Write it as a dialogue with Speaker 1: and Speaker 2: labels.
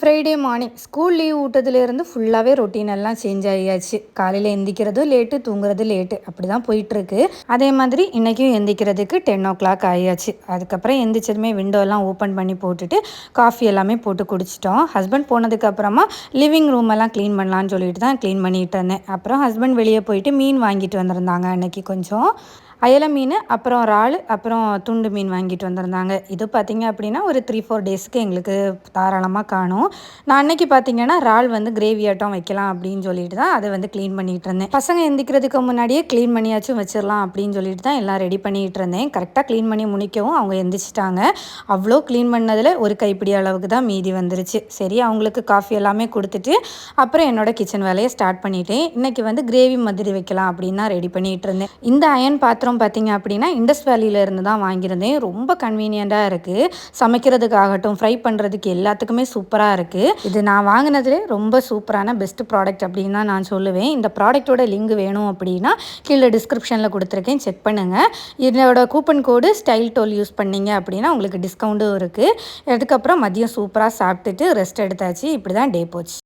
Speaker 1: Friday morning school leave விட்டதுலேருந்து ஃபுல்லாகவே routine எல்லாம் சேஞ்ச் ஆகியாச்சு. காலையில் எந்திக்கிறதும் லேட்டு தூங்குறது லேட்டு அப்படி தான் போயிட்டுருக்கு. அதே மாதிரி இன்றைக்கும் எந்திக்கிறதுக்கு டென் ஓ கிளாக் ஆகியாச்சு. அதுக்கப்புறம் எந்திரிச்சதுமே விண்டோலாம் ஓப்பன் பண்ணி போட்டுட்டு காஃபி எல்லாமே போட்டு குடிச்சிட்டோம். ஹஸ்பண்ட் போனதுக்கப்புறமா லிவிங் ரூம் எல்லாம் க்ளீன் பண்ணலான்னு சொல்லிட்டு தான் க்ளீன் பண்ணிட்டு இருந்தேன். அப்புறம் ஹஸ்பண்ட் வெளியே போயிட்டு மீன் வாங்கிட்டு வந்திருந்தாங்க அன்னைக்கு கொஞ்சம். அயல மீன் அப்புறம் இறால் அப்புறம் துண்டு மீன் வாங்கிட்டு வந்திருந்தாங்க. இது பார்த்திங்க அப்படின்னா ஒரு த்ரீ ஃபோர் டேஸ்க்கு எங்களுக்கு தாராளமாக காணும். நான் அன்னைக்கு பார்த்தீங்கன்னா இறால் வந்து கிரேவி ஆட்டம் வைக்கலாம் அப்படின்னு சொல்லிட்டு தான் அதை வந்து க்ளீன் பண்ணிகிட்டு இருந்தேன். பசங்க எந்திக்கிறதுக்கு முன்னாடியே க்ளீன் பண்ணியாச்சும் வச்சிடலாம் அப்படின்னு சொல்லிட்டு தான் எல்லாம் ரெடி பண்ணிகிட்டு இருந்தேன். கரெக்டாக க்ளீன் பண்ணி முடிக்கவும் அவங்க எந்திரிச்சிட்டாங்க. அவ்வளோ க்ளீன் பண்ணதில் ஒரு கைப்பிடி அளவுக்கு தான் மீதி வந்துருச்சு. சரி அவங்களுக்கு காஃபி எல்லாமே கொடுத்துட்டு அப்புறம் என்னோட கிச்சன் வேலையை ஸ்டார்ட் பண்ணிட்டேன். இன்றைக்கி வந்து கிரேவி மாதிரி வைக்கலாம் அப்படின்னு தான் ரெடி பண்ணிகிட்டு இருந்தேன். இந்த அயன் பாத்திரம் பாத்திரம் பார்த்திங்க அப்படின்னா இண்டஸ் வேலியிலேருந்து தான் வாங்கியிருந்தேன். ரொம்ப கன்வீனியண்ட்டாக இருக்குது சமைக்கிறதுக்காகட்டும் ஃப்ரை பண்ணுறதுக்கு எல்லாத்துக்குமே சூப்பராக இருக்குது இது நான் வாங்கினதுலே ரொம்ப சூப்பரான பெஸ்ட் ப்ராடக்ட் அப்படின்னு தான் நான் சொல்லுவேன். இந்த ப்ராடக்ட்டோட லிங்க் வேணும் அப்படின்னா கீழே டிஸ்கிரிப்ஷனில் கொடுத்துருக்கேன். செக் பண்ணுங்கள் இதோட coupon code style doll use பண்ணிங்க அப்படின்னா உங்களுக்கு டிஸ்கவுண்ட்டும் இருக்குது அதுக்கப்புறம் மதியம் சூப்பராக சாப்பிட்டுட்டு ரெஸ்ட் எடுத்தாச்சு. இப்படி தான் டே போச்சு.